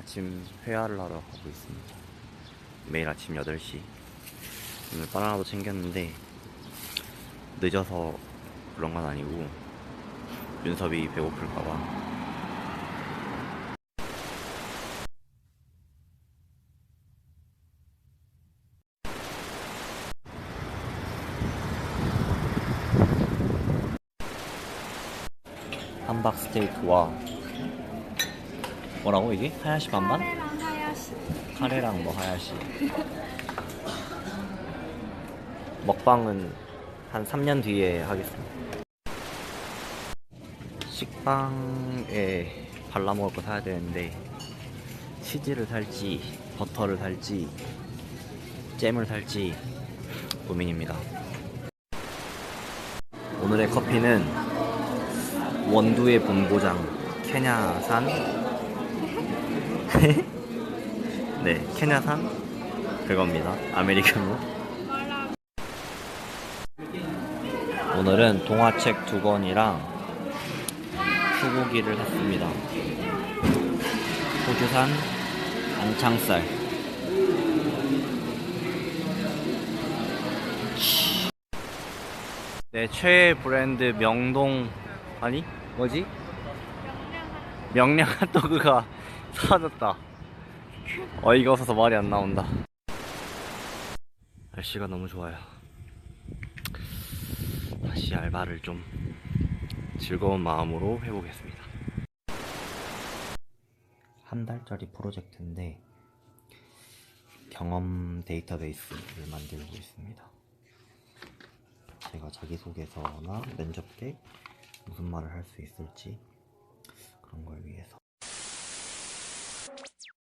아침 회화를 하러 가고 있습니다. 매일 아침 8시. 오늘 바나나도 챙겼는데 늦어서 그런 건 아니고 윤섭이 배고플까봐. 함박 스테이크와 뭐라고 이게? 하야시 반반? 카레랑 하야시. 카레랑 뭐 하야시 먹방은 한 3년 뒤에 하겠습니다 식빵에 발라 먹을 거 사야 되는데 치즈를 살지 버터를 살지 잼을 살지 고민입니다 오늘의 커피는 원두의 본고장 케냐산 네, 케냐산 그겁니다. 아메리카노. 오늘은 동화책 두 권이랑 수고기를 샀습니다. 호주산 안창살. 내 최애 브랜드 명동 아니 뭐지? 명량 핫도그가 사라졌다. 어이가 없어서 말이 안 나온다. 날씨가 너무 좋아요. 다시 알바를 좀 즐거운 마음으로 해보겠습니다. 한 달짜리 프로젝트인데 경험 데이터베이스를 만들고 있습니다. 제가 자기소개서나 면접 때 무슨 말을 할 수 있을지 그런 걸 위해서